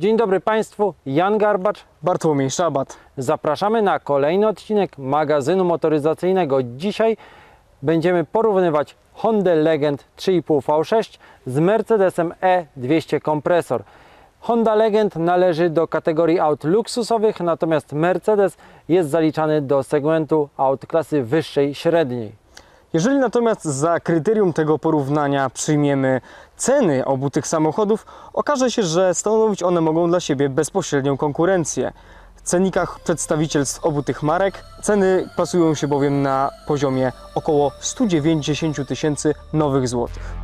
Dzień dobry Państwu, Jan Garbacz. Bartłomiej Szabat. Zapraszamy na kolejny odcinek magazynu motoryzacyjnego. Dzisiaj będziemy porównywać Honda Legend 3,5 V6 z Mercedesem E200 kompresor. Honda Legend należy do kategorii aut luksusowych, natomiast Mercedes jest zaliczany do segmentu aut klasy wyższej średniej. Jeżeli natomiast za kryterium tego porównania przyjmiemy ceny obu tych samochodów, okaże się, że stanowić one mogą dla siebie bezpośrednią konkurencję. W cennikach przedstawicielstw obu tych marek ceny plasują się bowiem na poziomie około 190 tysięcy nowych złotych.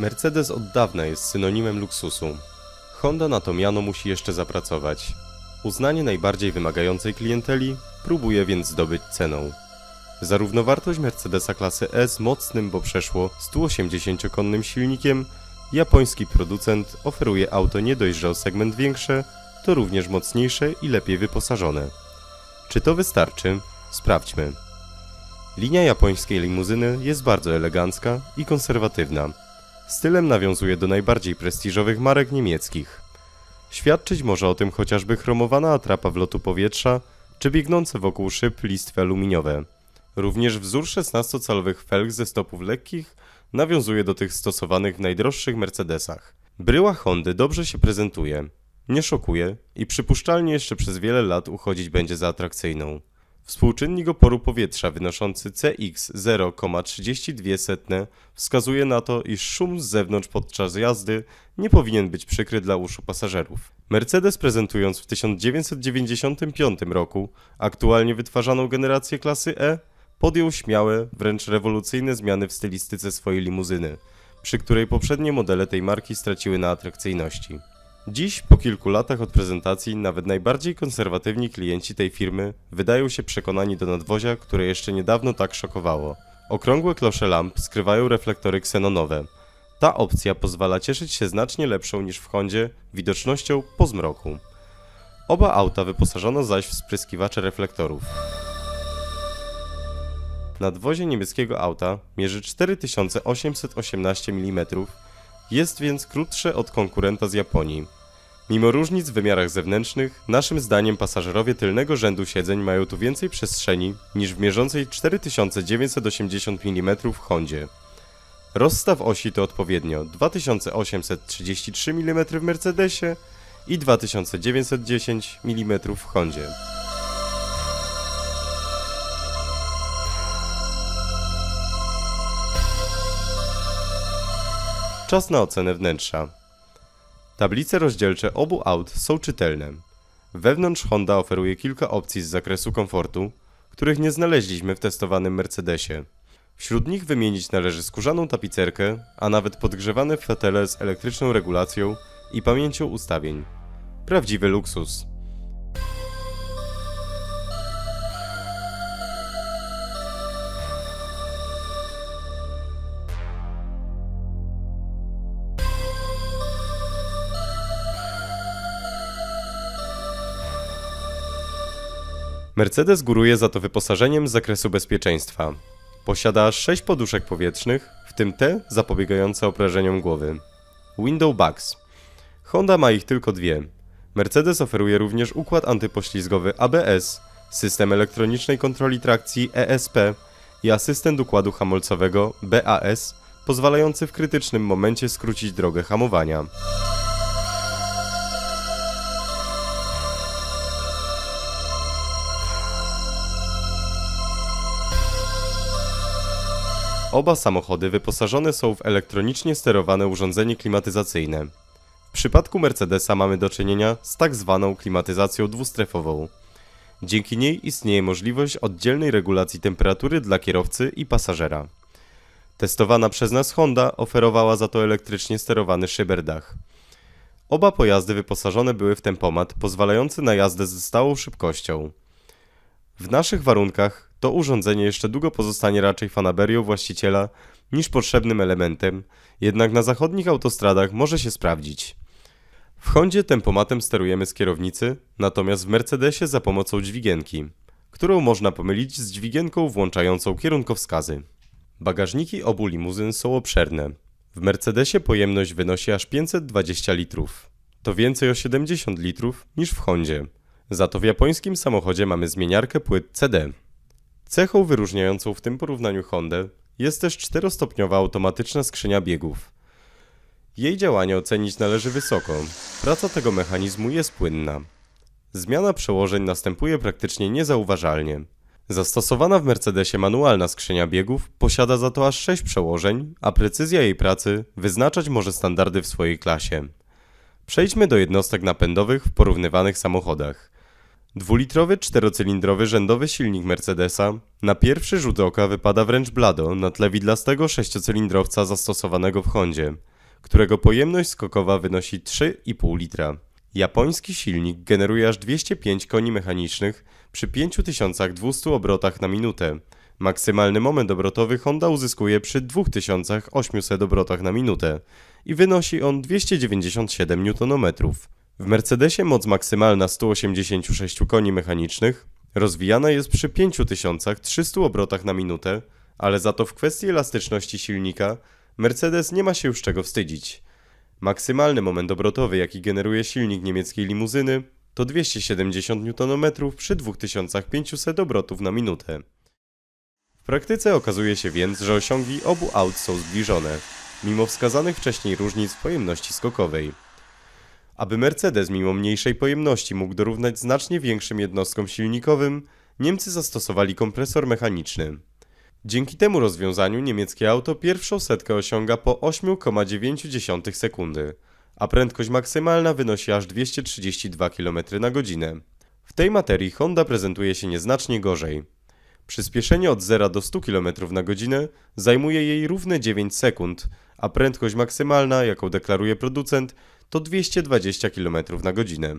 Mercedes od dawna jest synonimem luksusu. Honda na to miano musi jeszcze zapracować. Uznanie najbardziej wymagającej klienteli próbuje więc zdobyć ceną. Zarówno wartość Mercedesa klasy z mocnym, bo przeszło 180-konnym silnikiem, japoński producent oferuje auto nie dość, że o segment większe, to również mocniejsze i lepiej wyposażone. Czy to wystarczy? Sprawdźmy. Linia japońskiej limuzyny jest bardzo elegancka i konserwatywna. Stylem nawiązuje do najbardziej prestiżowych marek niemieckich. Świadczyć może o tym chociażby chromowana atrapa wlotu powietrza, czy biegnące wokół szyb listwy aluminiowe. Również wzór 16-calowych felg ze stopów lekkich nawiązuje do tych stosowanych w najdroższych Mercedesach. Bryła Hondy dobrze się prezentuje, nie szokuje i przypuszczalnie jeszcze przez wiele lat uchodzić będzie za atrakcyjną. Współczynnik oporu powietrza wynoszący CX 0,32 wskazuje na to, iż szum z zewnątrz podczas jazdy nie powinien być przykry dla uszu pasażerów. Mercedes prezentując w 1995 roku aktualnie wytwarzaną generację klasy E, podjął śmiałe, wręcz rewolucyjne zmiany w stylistyce swojej limuzyny, przy której poprzednie modele tej marki straciły na atrakcyjności. Dziś, po kilku latach od prezentacji, nawet najbardziej konserwatywni klienci tej firmy wydają się przekonani do nadwozia, które jeszcze niedawno tak szokowało. Okrągłe klosze lamp skrywają reflektory ksenonowe. Ta opcja pozwala cieszyć się znacznie lepszą niż w Hondzie widocznością po zmroku. Oba auta wyposażono zaś w spryskiwacze reflektorów. Nadwozie niemieckiego auta mierzy 4818 mm, jest więc krótsze od konkurenta z Japonii. Mimo różnic w wymiarach zewnętrznych, naszym zdaniem pasażerowie tylnego rzędu siedzeń mają tu więcej przestrzeni niż w mierzącej 4980 mm Hondzie. Rozstaw osi to odpowiednio 2833 mm w Mercedesie i 2910 mm w Hondzie. Czas na ocenę wnętrza. Tablice rozdzielcze obu aut są czytelne. Wewnątrz Honda oferuje kilka opcji z zakresu komfortu, których nie znaleźliśmy w testowanym Mercedesie. Wśród nich wymienić należy skórzaną tapicerkę, a nawet podgrzewane fotele z elektryczną regulacją i pamięcią ustawień. Prawdziwy luksus. Mercedes góruje za to wyposażeniem z zakresu bezpieczeństwa. Posiada aż 6 poduszek powietrznych, w tym te zapobiegające obrażeniom głowy. Window Bugs. Honda ma ich tylko dwie. Mercedes oferuje również układ antypoślizgowy ABS, system elektronicznej kontroli trakcji ESP i asystent układu hamulcowego BAS, pozwalający w krytycznym momencie skrócić drogę hamowania. Oba samochody wyposażone są w elektronicznie sterowane urządzenie klimatyzacyjne. W przypadku Mercedesa mamy do czynienia z tak zwaną klimatyzacją dwustrefową. Dzięki niej istnieje możliwość oddzielnej regulacji temperatury dla kierowcy i pasażera. Testowana przez nas Honda oferowała za to elektrycznie sterowany szyberdach. Oba pojazdy wyposażone były w tempomat pozwalający na jazdę ze stałą szybkością. W naszych warunkach to urządzenie jeszcze długo pozostanie raczej fanaberią właściciela niż potrzebnym elementem, jednak na zachodnich autostradach może się sprawdzić. W Hondzie tempomatem sterujemy z kierownicy, natomiast w Mercedesie za pomocą dźwigienki, którą można pomylić z dźwigienką włączającą kierunkowskazy. Bagażniki obu limuzyn są obszerne. W Mercedesie pojemność wynosi aż 520 litrów. To więcej o 70 litrów niż w Hondzie. Za to w japońskim samochodzie mamy zmieniarkę płyt CD. Cechą wyróżniającą w tym porównaniu Hondę jest też czterostopniowa automatyczna skrzynia biegów. Jej działanie ocenić należy wysoko. Praca tego mechanizmu jest płynna. Zmiana przełożeń następuje praktycznie niezauważalnie. Zastosowana w Mercedesie manualna skrzynia biegów posiada za to aż 6 przełożeń, a precyzja jej pracy wyznaczać może standardy w swojej klasie. Przejdźmy do jednostek napędowych w porównywanych samochodach. Dwulitrowy czterocylindrowy rzędowy silnik Mercedesa na pierwszy rzut oka wypada wręcz blado na tle widlastego sześciocylindrowca zastosowanego w Hondzie, którego pojemność skokowa wynosi 3,5 litra. Japoński silnik generuje aż 205 koni mechanicznych przy 5200 obrotach na minutę. Maksymalny moment obrotowy Honda uzyskuje przy 2800 obrotach na minutę i wynosi on 297 Nm. W Mercedesie moc maksymalna 186 koni mechanicznych rozwijana jest przy 5300 obrotach na minutę, ale za to w kwestii elastyczności silnika Mercedes nie ma się już czego wstydzić. Maksymalny moment obrotowy, jaki generuje silnik niemieckiej limuzyny, to 270 Nm przy 2500 obrotów na minutę. W praktyce okazuje się więc, że osiągi obu aut są zbliżone, mimo wskazanych wcześniej różnic w pojemności skokowej. Aby Mercedes mimo mniejszej pojemności mógł dorównać znacznie większym jednostkom silnikowym, Niemcy zastosowali kompresor mechaniczny. Dzięki temu rozwiązaniu niemieckie auto pierwszą setkę osiąga po 8,9 sekundy, a prędkość maksymalna wynosi aż 232 km na godzinę. W tej materii Honda prezentuje się nieznacznie gorzej. Przyspieszenie od 0 do 100 km na godzinę zajmuje jej równe 9 sekund, a prędkość maksymalna, jaką deklaruje producent, to 220 km na godzinę.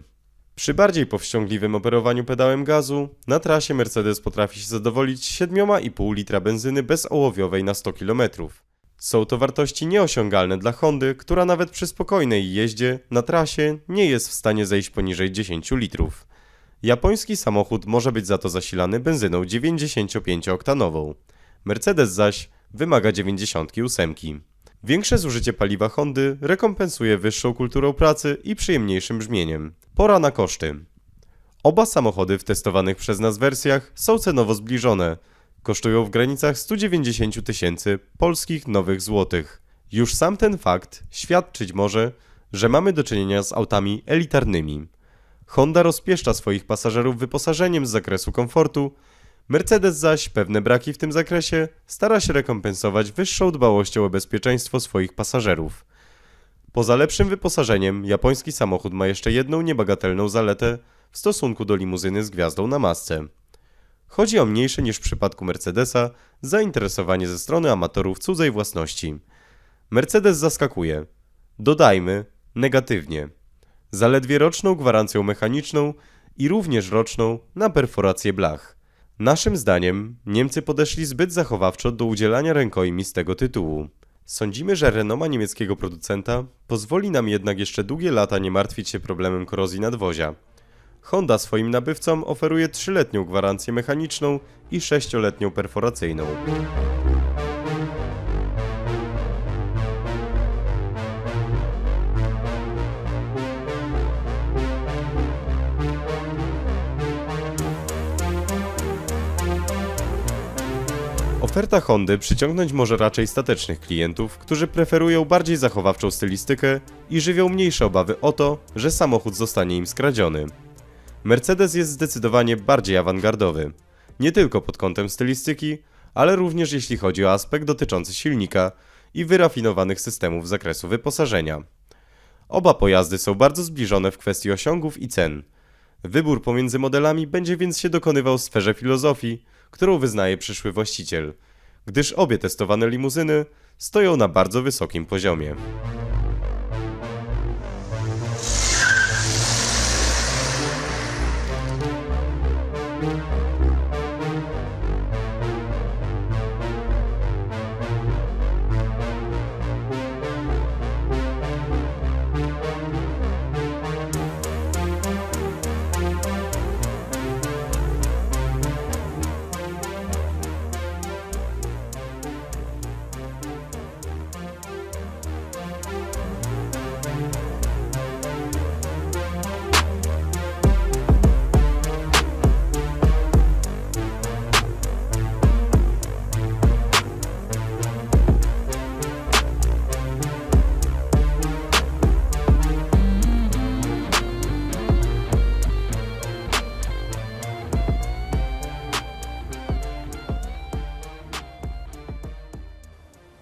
Przy bardziej powściągliwym operowaniu pedałem gazu, na trasie Mercedes potrafi się zadowolić 7,5 litra benzyny bezołowiowej na 100 km. Są to wartości nieosiągalne dla Hondy, która nawet przy spokojnej jeździe na trasie nie jest w stanie zejść poniżej 10 litrów. Japoński samochód może być za to zasilany benzyną 95-oktanową. Mercedes zaś wymaga 98. Większe zużycie paliwa Hondy rekompensuje wyższą kulturą pracy i przyjemniejszym brzmieniem. Pora na koszty. Oba samochody w testowanych przez nas wersjach są cenowo zbliżone. Kosztują w granicach 190 tysięcy polskich nowych złotych. Już sam ten fakt świadczyć może, że mamy do czynienia z autami elitarnymi. Honda rozpieszcza swoich pasażerów wyposażeniem z zakresu komfortu, Mercedes zaś pewne braki w tym zakresie stara się rekompensować wyższą dbałością o bezpieczeństwo swoich pasażerów. Poza lepszym wyposażeniem, japoński samochód ma jeszcze jedną niebagatelną zaletę w stosunku do limuzyny z gwiazdą na masce. Chodzi o mniejsze niż w przypadku Mercedesa zainteresowanie ze strony amatorów cudzej własności. Mercedes zaskakuje. Dodajmy, negatywnie. Zaledwie roczną gwarancją mechaniczną i również roczną na perforację blach. Naszym zdaniem Niemcy podeszli zbyt zachowawczo do udzielania rękojmi z tego tytułu. Sądzimy, że renoma niemieckiego producenta pozwoli nam jednak jeszcze długie lata nie martwić się problemem korozji nadwozia. Honda swoim nabywcom oferuje 3-letnią gwarancję mechaniczną i 6-letnią perforacyjną. Oferta Hondy przyciągnąć może raczej statecznych klientów, którzy preferują bardziej zachowawczą stylistykę i żywią mniejsze obawy o to, że samochód zostanie im skradziony. Mercedes jest zdecydowanie bardziej awangardowy, nie tylko pod kątem stylistyki, ale również jeśli chodzi o aspekt dotyczący silnika i wyrafinowanych systemów zakresu wyposażenia. Oba pojazdy są bardzo zbliżone w kwestii osiągów i cen. Wybór pomiędzy modelami będzie więc się dokonywał w sferze filozofii, którą wyznaje przyszły właściciel, gdyż obie testowane limuzyny stoją na bardzo wysokim poziomie.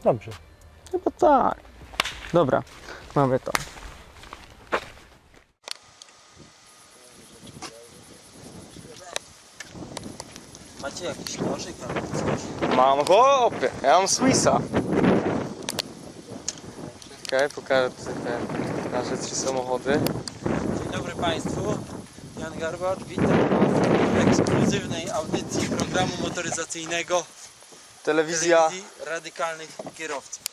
Dobrze. Chyba tak. Dobra, mamy to. Macie jakiś nożyk albo coś? Mam chłopie, ja mam Swissa. Czekaj, pokażę tutaj te nasze trzy samochody. Dzień dobry Państwu. Jan Garbacz, witam Was w ekskluzywnej audycji programu motoryzacyjnego Telewizja telewizji radykalnych kierowców.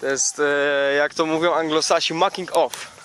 to jest, e, jak to mówią anglosasi, making off.